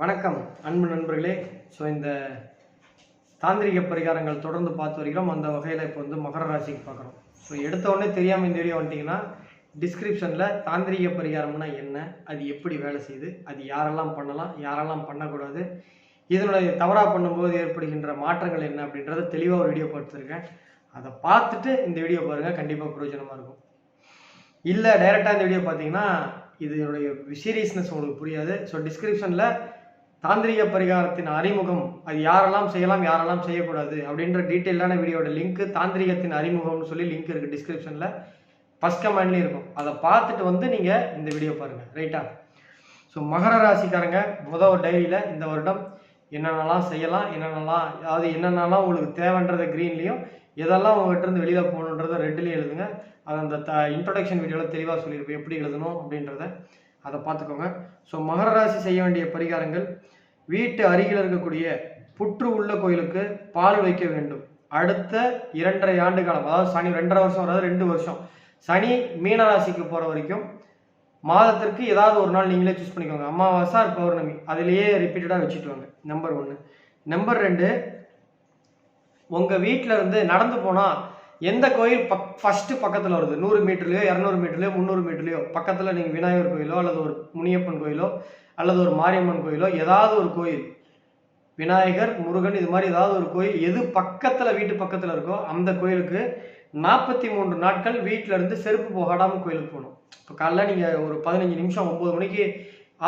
வணக்கம் அன்பு நண்பர்களே. ஸோ இந்த தாந்திரிக பரிகாரங்கள் தொடர்ந்து பார்த்து வருகிறோம். அந்த வகையில் இப்போ வந்து மகர ராசிக்கு பார்க்குறோம். ஸோ எடுத்தவொடனே தெரியாமல் இந்த வீடியோ வந்துட்டிங்கன்னா டிஸ்கிரிப்ஷனில் தாந்திரிக பரிகாரம்னா என்ன அது எப்படி வேலை செய்யுது அது யாரெல்லாம் பண்ணலாம் யாரெல்லாம் பண்ணக்கூடாது இதனுடைய தவறாக பண்ணும்போது ஏற்படுகின்ற மாற்றங்கள் என்ன அப்படின்றத தெளிவாக ஒரு வீடியோ கொடுத்துருக்கேன். அதை பார்த்துட்டு இந்த வீடியோ பாருங்கள் கண்டிப்பாக பிரயோஜனமாக இருக்கும். இல்லை டைரெக்டாக இந்த வீடியோ பார்த்தீங்கன்னா இதனுடைய சீரியஸ்னஸ் உங்களுக்கு புரியாது. ஸோ டிஸ்கிரிப்ஷனில் தாந்திரிக பரிகாரத்தின் அறிமுகம் அது யாரெல்லாம் செய்யலாம் யாரெல்லாம் செய்யக்கூடாது அப்படின்ற டீட்டெயிலான வீடியோட லிங்க் தாந்திரிகத்தின் அறிமுகம்னு சொல்லி லிங்க் இருக்குது டிஸ்கிரிப்ஷனில். ஃபஸ்ட் கமெண்ட்லேயும் இருக்கும். அதை பார்த்துட்டு வந்து நீங்கள் இந்த வீடியோ பாருங்கள் ரைட்டா ஸோ மகர ராசிக்காரங்க முத டைரியில் இந்த வருடம் என்னென்னலாம் செய்யலாம் என்னென்னலாம் அதாவது என்னென்னலாம் உங்களுக்கு தேவைன்றத க்ரீன்லேயும் எதெல்லாம் உங்கள்கிட்ட இருந்து வெளியில் போகணுன்றத ரெட்லேயும் எழுதுங்க. அது அந்த த இன்ட்ரொடக்ஷன் வீடியோவில் தெளிவாக சொல்லியிருப்பேன். எப்படி எழுதணும் அப்படின்றத அதை பார்த்துக்கோங்க. ஸோ மகர ராசி செய்ய வேண்டிய பரிகாரங்கள் வீட்டு அருகில் இருக்கக்கூடிய புற்று உள்ள கோயிலுக்கு பால் வைக்க வேண்டும். அடுத்த இரண்டரை ஆண்டு காலம் அதாவது சனி ரெண்டரை வருஷம் அதாவது ரெண்டு வருஷம். சனி மீன ராசிக்கு போகிற வரைக்கும் மாதத்திற்கு ஏதாவது ஒரு நாள் நீங்களே சூஸ் பண்ணிக்கோங்க. அமாவாசை பௌர்ணமி அதிலேயே ரிப்பீட்டடாக வச்சுட்டு வாங்க. நம்பர் ஒன்று நம்பர் ரெண்டு உங்கள் வீட்டில் இருந்து நடந்து போனால் எந்த கோயில் பக் ஃபஸ்ட்டு பக்கத்தில் வருது? நூறு மீட்டர்லையோ இரநூறு மீட்டர்லையோ முந்நூறு மீட்டர்லையோ பக்கத்தில் நீங்கள் விநாயகர் கோயிலோ அல்லது ஒரு முனியப்பன் கோயிலோ அல்லது ஒரு மாரியம்மன் கோயிலோ ஏதாவது ஒரு கோயில் விநாயகர் முருகன் இது மாதிரி ஏதாவது ஒரு கோயில் எது பக்கத்தில் வீட்டு பக்கத்தில் இருக்கோ அந்த கோயிலுக்கு நாற்பத்தி மூன்று நாட்கள் வீட்டில் இருந்து செருப்பு போகாடாமல் கோயிலுக்கு போகணும். இப்போ காலைல நீங்கள் ஒரு பதினஞ்சு நிமிஷம் ஒம்பது மணிக்கு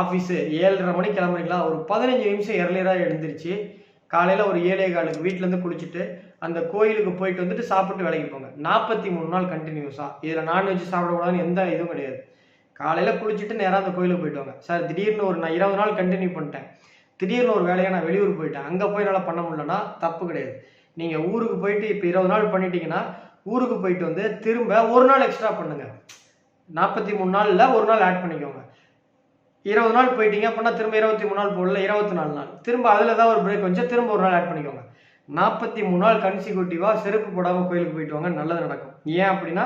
ஆஃபீஸு ஏழரை மணிக்கு கிளம்புறீங்களா ஒரு பதினஞ்சு நிமிஷம் எர்லியராக எழுந்திருச்சு காலையில் ஒரு ஏழே காலுக்கு வீட்டிலேருந்து குளிச்சுட்டு அந்த கோயிலுக்கு போயிட்டு வந்துட்டு சாப்பிட்டு வேலைக்கு போங்க. நாற்பத்தி மூணு நாள் கண்டினியூஸாக இதில் நான்வெஜ் சாப்பிடக்கூடாதுன்னு எந்த இதுவும் கிடையாது. காலையில் குளிச்சுட்டு நேராக அந்த கோயிலுக்கு போயிட்டு வாங்க. சார் திடீர்னு ஒரு நான் இருபது நாள் கண்டினியூ பண்ணிட்டேன். திடீர்னு ஒரு வேலையை நான் வெளியூர் போயிட்டேன். அங்கே போய் என்னால் பண்ண முடியலன்னா தப்பு கிடையாது. நீங்கள் ஊருக்கு போயிட்டு இப்போ இருபது நாள் பண்ணிட்டீங்கன்னா ஊருக்கு போயிட்டு வந்து திரும்ப ஒரு நாள் எக்ஸ்ட்ரா பண்ணுங்கள் நாற்பத்தி மூணு நாளில் ஒரு நாள் ஆட் பண்ணிக்கோங்க. இருபது நாள் போயிட்டீங்க அப்படின்னா திரும்ப இருபத்தி மூணு நாள் போடல இருபத்தி நாலு நாள். திரும்ப அதில் தான் ஒரு பிரேக் வந்து திரும்ப ஒரு நாள் ஆட் பண்ணிக்கோங்க. நாற்பத்தி மூணு நாள் கன்சிக்யூட்டிவாக செருப்பு போடாமல் கோயிலுக்கு போயிட்டு வாங்க நல்லது நடக்கும். ஏன் அப்படின்னா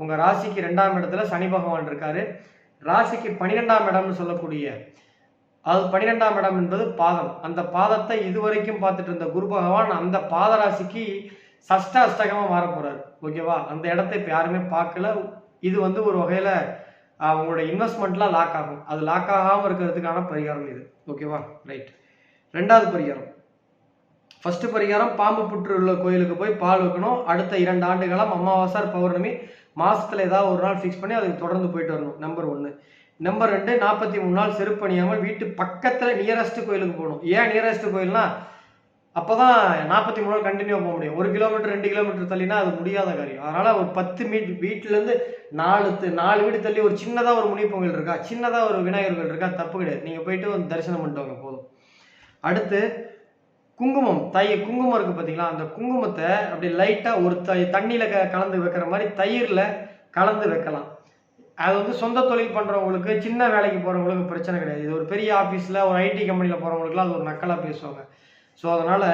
உங்கள் ராசிக்கு ரெண்டாம் இடத்துல சனி பகவான் இருக்காரு. ராசிக்கு பன்னிரெண்டாம் இடம்னு சொல்லக்கூடிய அது பன்னிரெண்டாம் இடம் என்பது பாதம். அந்த பாதத்தை இதுவரைக்கும் பார்த்துட்டு இருந்த குரு பகவான் அந்த பாத ராசிக்கு சஷ்ட அஷ்டகமாக மாற ஓகேவா அந்த இடத்த இப்போ யாருமே பார்க்கல. இது வந்து ஒரு வகையில் அவங்களோட இன்வெஸ்ட்மெண்ட்லாம் லாக் ஆகும். அது லாக் ஆகாமல் இருக்கிறதுக்கான பரிகாரம் இது. ஓகேவா ரைட் ரெண்டாவது பரிகாரம். ஃபர்ஸ்ட் பரிகாரம் பாம்பு புற்று உள்ள கோயிலுக்கு போய் பால் வைக்கணும். அடுத்த இரண்டு ஆண்டுகாலம் அமாவாசை பௌர்ணமி மாசத்துல ஏதாவது ஒரு நாள் ஃபிக்ஸ் பண்ணி அதுக்கு தொடர்ந்து போயிட்டு வரணும். நம்பர் ஒன்று நம்பர் ரெண்டு நாற்பத்தி மூணு நாள் செருப்பு அணியாமல் வீட்டு பக்கத்தில் நியரஸ்ட் கோயிலுக்கு போகணும். ஏன் நியரஸ்ட் கோயில்னா அப்போ தான் நாற்பத்தி மூணு நாள் கண்டினியூ போக முடியும். ஒரு கிலோமீட்டர் ரெண்டு கிலோமீட்டர் தள்ளினா அது முடியாத காரியம். அதனால் ஒரு பத்து மீட் வீட்டிலேருந்து நாலு நாலு வீடு தள்ளி ஒரு சின்னதாக ஒரு முனிப்பொங்கல் இருக்கா சின்னதாக ஒரு விநாயகர்கள் இருக்கா தப்பு கிடையாது. நீங்கள் போயிட்டு வந்து தரிசனம் பண்ணிட்டு வாங்க போதும். அடுத்து குங்குமம் தை குங்குமம் இருக்குது பார்த்தீங்களா அந்த குங்குமத்தை அப்படி லைட்டாக ஒரு தண்ணியில் க கலந்து வைக்கிற மாதிரி தயிரில் கலந்து வைக்கலாம். அது வந்து சொந்த தொழில் பண்ணுறவங்களுக்கு சின்ன வேலைக்கு போகிறவங்களுக்கு பிரச்சனை கிடையாது. இது ஒரு பெரிய ஆஃபீஸில் ஒரு ஐடி கம்பெனியில் போகிறவங்களுக்குலாம் அது ஒரு நக்கலாக பேசுவாங்க. ஸோ அதனால்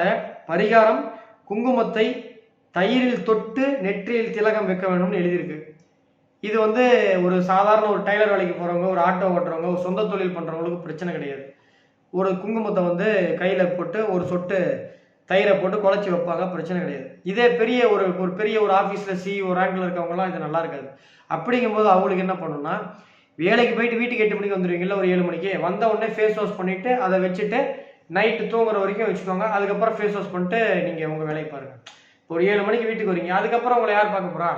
பரிகாரம் குங்குமத்தை தயிரில் தொட்டு நெற்றியில் திலகம் வைக்க வேணும்னு எழுதியிருக்கு. இது வந்து ஒரு சாதாரண ஒரு டைலர் வேலைக்கு போகிறவங்க ஒரு ஆட்டோ ஓட்டுறவங்க ஒரு சொந்த தொழில் பண்ணுறவங்களுக்கு பிரச்சனை கிடையாது. ஒரு குங்குமத்தை வந்து கையில் போட்டு ஒரு சொட்டு தயிரை போட்டு குழச்சி வைப்பாங்க. பிரச்சனை கிடையாது. இதே பெரிய ஒரு ஒரு பெரிய ஒரு ஆஃபீஸில் சிஇஓ ஒரு ரேங்கில் இருக்கவங்கலாம் இது நல்லா இருக்காது. அப்படிங்கும்போது அவங்களுக்கு என்ன பண்ணணும்னா வேலைக்கு போயிட்டு வீட்டுக்கு எட்டு மணிக்கு வந்துடுவீங்கல்ல ஒரு ஏழு மணிக்கு. வந்த உடனே ஃபேஸ் வாஷ் பண்ணிவிட்டு அதை வச்சுட்டு நைட்டு தூங்குற வரைக்கும் வச்சுக்கோங்க. அதுக்கப்புறம் ஃபேஸ் வாஷ் பண்ணிட்டு நீங்கள் உங்கள் வேலையை பாருங்கள் இப்போ ஒரு ஏழு மணிக்கு வீட்டுக்கு வரீங்க. அதுக்கப்புறம் உங்களை யார் பார்க்க போகிறா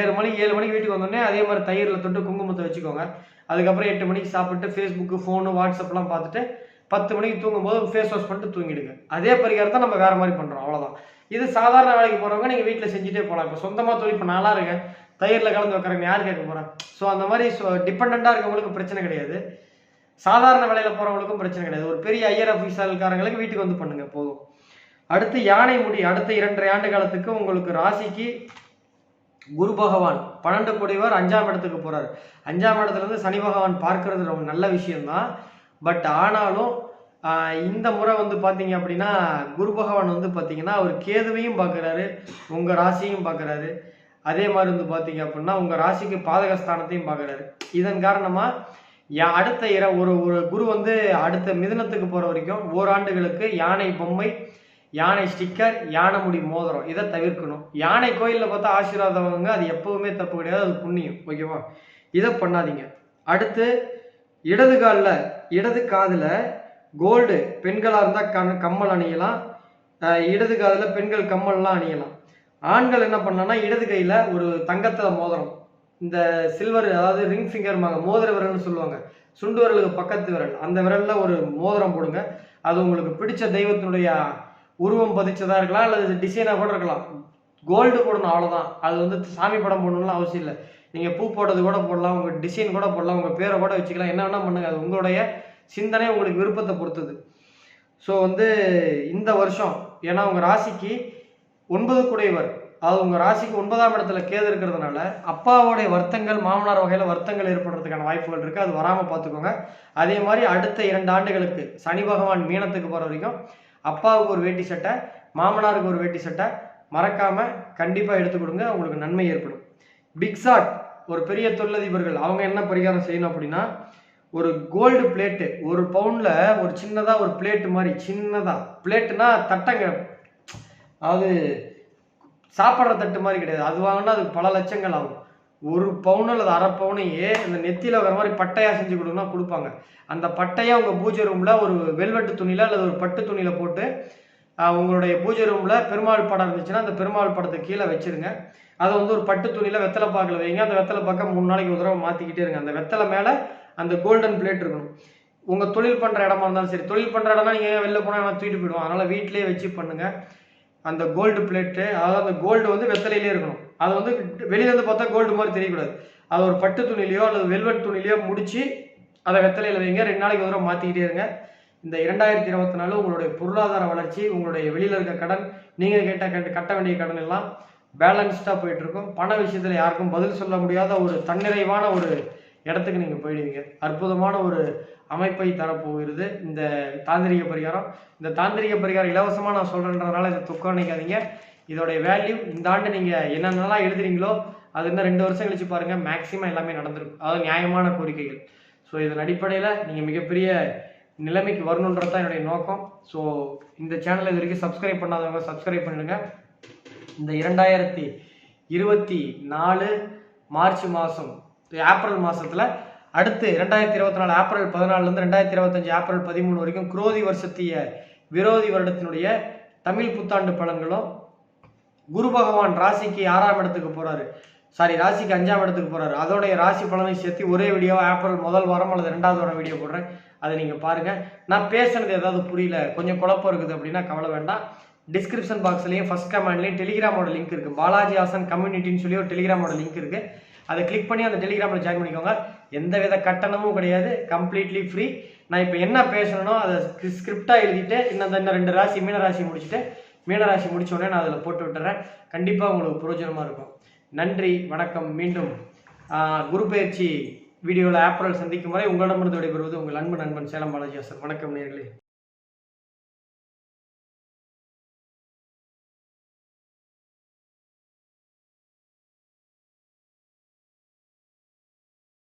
ஏழு மணிக்கு ஏழு மணிக்கு வீட்டுக்கு வந்தோடனே அதே மாதிரி தயிரில் தொட்டு குங்குமத்தை வச்சுக்கோங்க. அதுக்கப்புறம் எட்டு மணிக்கு சாப்பிட்டு ஃபேஸ்புக்கு ஃபோனு வாட்ஸ்அப்லாம் பார்த்துட்டு பத்து மணிக்கு தூங்கும்போது ஃபேஸ் வாஷ் பண்ணிட்டு தூங்கிடுங்க. அதே பரிகாரத்தை நம்ம வேறு மாதிரி பண்ணுறோம் அவ்வளோதான் இது சாதாரண வேலைக்கு போகிறவங்க நீங்கள் வீட்டில் செஞ்சுட்டே போகலாம் இப்போ சொந்தமாக தொழில் இப்போ நாளாக இருக்கேன். தயிரில் கலந்து வைக்கிறவங்க யார் கேட்க போகிறேன் ஸோ அந்த மாதிரி டிபெண்ட்டாக இருக்கவங்களுக்கு பிரச்சனை கிடையாது. சாதாரண வேலையில் போகிறவங்களுக்கும் பிரச்சனை கிடையாது. ஒரு பெரிய ஐயர் ஆஃபீஸர்காரங்களுக்கு வீட்டுக்கு வந்து பண்ணுங்க போதும். அடுத்து யானை முடி அடுத்த இரண்டரை ஆண்டு காலத்துக்கு உங்களுக்கு ராசிக்கு குரு பகவான். பன்னெண்டு கோடிவர் அஞ்சாம் இடத்துக்கு போறாரு. அஞ்சாம் இடத்துல இருந்து சனி பகவான் பார்க்கறது ரொம்ப நல்ல விஷயம்தான். பட் ஆனாலும் இந்த முறை வந்து பார்த்தீங்க அப்படின்னா குரு பகவான் வந்து பார்த்தீங்கன்னா அவர் கேதுவையும் பார்க்குறாரு உங்கள் ராசியும் பார்க்குறாரு அதே மாதிரி வந்து பார்த்தீங்க அப்படின்னா உங்கள் ராசிக்கு பாதகஸ்தானத்தையும் பார்க்குறாரு இதன் காரணமாக யா- அடுத்த இர ஒரு ஒரு குரு வந்து அடுத்த மிதனத்துக்கு போகிற வரைக்கும் ஓராண்டுகளுக்கு யானை பொம்மை யானை ஸ்டிக்கர் யானை முடி மோதிரம் இதை தவிர்க்கணும். யானை கோயிலில் பார்த்தா ஆசீர்வாதம் வாங்க அது எப்பவுமே தப்பு கிடையாது அது புண்ணியம் ஓகேவா? இதை பண்ணாதீங்க. அடுத்து இடது காலில் இடது காதில் கோல்டு பெண்களாக இருந்தால் கண் கம்மல் அணியலாம். இடது காதில் பெண்கள் கம்மல்லாம் அணியலாம். ஆண்கள் என்ன பண்ணலாம்னா இடது கையில் ஒரு தங்கத்தில் மோதிரம். இந்த சில்வர் அதாவது ரிங் ஃபிங்கர்மாங்க மோதிர விரல்னு சொல்லுவாங்க. சுண்டு விரலுக்கு பக்கத்து விரல். அந்த விரலில் ஒரு மோதிரம் போடுங்க. அது உங்களுக்கு பிடிச்ச தெய்வத்தினுடைய உருவம் பதிச்சதாக இருக்கலாம் அல்லது டிசைனாக கூட இருக்கலாம் கோல்டு போடணும் அவ்வளோதான் அது வந்து சாமி படம் போடணும்லாம் அவசியம் இல்லை. நீங்கள் பூ போடுறது கூட போடலாம் உங்கள் டிசைன் கூட போடலாம் உங்கள் பேரை கூட வச்சுக்கலாம். என்ன வேணால் பண்ணுங்க. அது உங்களுடைய சிந்தனை உங்களுக்கு விருப்பத்தை பொறுத்தது. ஸோ வந்து இந்த வருஷம் ஏன்னா உங்கள் ராசிக்கு ஒன்பது குடைவர் அதாவது உங்கள் ராசிக்கு ஒன்பதாம் இடத்துல கேது இருக்கிறதுனால அப்பாவோடைய வருத்தங்கள் மாமனார் வகையில் வருத்தங்கள் ஏற்படுறதுக்கான வாய்ப்புகள் இருக்குது அது வராமல் பார்த்துக்கோங்க அதே மாதிரி அடுத்த இரண்டு ஆண்டுகளுக்கு சனி பகவான் மீனத்துக்கு போகிற வரைக்கும் அப்பாவுக்கு ஒரு வேட்டி சட்டை மாமனாருக்கு ஒரு வேட்டி சட்டை. மறக்காமல் கண்டிப்பாக எடுத்து கொடுங்க. உங்களுக்கு நன்மை ஏற்படும். பிக் ஷாட் ஒரு பெரிய தொழிலதிபர்கள் அவங்க என்ன பரிகாரம் செய்யணும் அப்படின்னா ஒரு கோல்டு பிளேட்டு ஒரு பவுண்டில் ஒரு சின்னதாக ஒரு பிளேட்டு மாதிரி சின்னதாக பிளேட்டுனா தட்டங்க. அதாவது சாப்பிட்ற தட்டு மாதிரி கிடையாது. அது வாங்கினா அதுக்கு பல லட்சங்கள் ஆகும். ஒரு பவுன் அல்லது அரை பவுனையே இந்த நெத்தியில் வர மாதிரி பட்டையாக செஞ்சு கொடுங்கன்னா கொடுப்பாங்க. அந்த பட்டையை உங்கள் பூஜை ரூமில் ஒரு வெல்வெட்டு துணியில் அல்லது ஒரு பட்டு துணியில் போட்டு உங்களுடைய பூஜை ரூமில் பெருமாள் படம் இருந்துச்சுன்னா அந்த பெருமாள் படத்தை கீழே வச்சிருங்க. அதை வந்து ஒரு பட்டு துணியில் வெத்தலை பாக்கில் வைங்க அந்த வெத்தலை பாக்க மூணு நாளைக்கு ஒரு தடவை மாற்றிக்கிட்டே இருங்க. அந்த வெத்தலை மேலே அந்த கோல்டன் பிளேட் இருக்கணும். உங்கள் தொழில் பண்ணுற இடமா இருந்தாலும் சரி தொழில் பண்ணுற இடம்னா நீங்கள் வெளில போனால் நான் தூக்கிட்டு போயிடுவோம் அதனால் வீட்டிலேயே வச்சு பண்ணுங்கள் அந்த கோல்டு பிளேட்டு அதாவது அந்த கோல்டு வந்து வெத்தலையிலே இருக்கணும். அது வந்து வெளியில இருந்து பார்த்தா கோல்டு மாதிரி தெரியக்கூடாது. அது ஒரு பட்டு துணிலையோ அல்லது வெல்வெட் துணிலையோ முடிச்சு அதை வெத்தலையில் வைங்க. ரெண்டு நாளைக்கு ஒரு தடவை மாற்றிக்கிட்டே இருங்க. இந்த இரண்டாயிரத்தி இருபத்தி நாலு உங்களுடைய பொருளாதார வளர்ச்சி உங்களுடைய வெளியில் இருக்க கடன் நீங்கள் கேட்ட கட்ட கட்ட வேண்டிய கடன் எல்லாம் பேலன்ஸ்டாக போயிட்டு இருக்கும் பண விஷயத்தில் யாருக்கும் பதில் சொல்ல முடியாத ஒரு தன்னிறைவான ஒரு இடத்துக்கு நீங்கள் போயிடுவீங்க. அற்புதமான ஒரு அமைப்பை தரப்போகிறது இந்த தாந்திரிக பரிகாரம். இந்த தாந்திரிக பரிகாரம் இலவசமாக நான் சொல்கிறேன்றதுனால இதை துக்கம் நினைக்காதீங்க இதோடைய வேல்யூ இந்த ஆண்டு நீங்கள் என்னென்னலாம் எழுதுறீங்களோ அது இன்னும் ரெண்டு வருஷம் கழிச்சு பாருங்கள் மேக்ஸிமம் எல்லாமே நடந்திருக்கும். அதாவது நியாயமான கோரிக்கைகள். ஸோ இதன் அடிப்படையில் நீங்கள் மிகப்பெரிய நிலைமைக்கு வரணுன்றது தான் என்னுடைய நோக்கம். ஸோ இந்த சேனலை இது வரைக்கும் சப்ஸ்கிரைப் பண்ணாதவங்க சப்ஸ்கிரைப் பண்ணிடுங்க. இந்த இரண்டாயிரத்தி இருபத்தி நாலு மார்ச் மாதம் ஏப்ரல் மாதத்தில் அடுத்து ரெண்டாயிரத்தி இருபத்தி நாலு ஏப்ரல் பதினாலுலேருந்து ரெண்டாயிரத்தி இருபத்தஞ்சு ஏப்ரல் பதிமூணு வரைக்கும் குரோதி வருஷத்திய விரோதி வருடத்தினுடைய தமிழ் புத்தாண்டு பலன்களும் குரு பகவான் ராசிக்கு ஆறாம் இடத்துக்கு போகிறாரு சாரி ராசிக்கு அஞ்சாம் இடத்துக்கு போகிறாரு அதோடைய ராசி பலனை சேர்த்து ஒரே வீடியோ ஏப்ரல் முதல் வாரம் அல்லது ரெண்டாவது வாரம் வீடியோ போடுறேன். அதை நீங்கள் பாருங்கள் நான் பேசுனது ஏதாவது புரியல கொஞ்சம் குழப்பம் இருக்குது அப்படின்னா கவலை வேண்டாம். டிஸ்கிரிப்ஷன் பாக்ஸ்லயும் ஃபஸ்ட் கமெண்ட்லயும் டெலிகிராமோட லிங்க் இருக்குது பாலாஜி ஹாசன் கம்யூனிட்டின்னு சொல்லி ஒரு டெலிகிராமோட லிங்க் இருக்குது அதை கிளிக் பண்ணி அந்த டெலிகிராமில் ஜாயின் பண்ணிக்கோங்க. எந்த வித கட்டணமும் கிடையாது. கம்ப்ளீட்லி ஃப்ரீ நான் இப்போ என்ன பேசணும்னோ அதை ஸ்கிரிப்டாக எழுதிட்டு இன்னும் இன்னும் ரெண்டு ராசி மீன ராசி முடிச்சுட்டு மீன ராசி நான் அதில் போட்டு விட்டுறேன். கண்டிப்பாக உங்களுக்கு பிரயோஜனமாக இருக்கும். நன்றி வணக்கம். மீண்டும் குரு பயிற்சி வீடியோவில் ஆப்ரல் சந்திக்கும் வரை உங்களிடமிருந்து விடைபெறுவது உங்கள் அன்பு நண்பன் சேலம் பாலாஜி ஹாசன். வணக்கம் நேர்களே.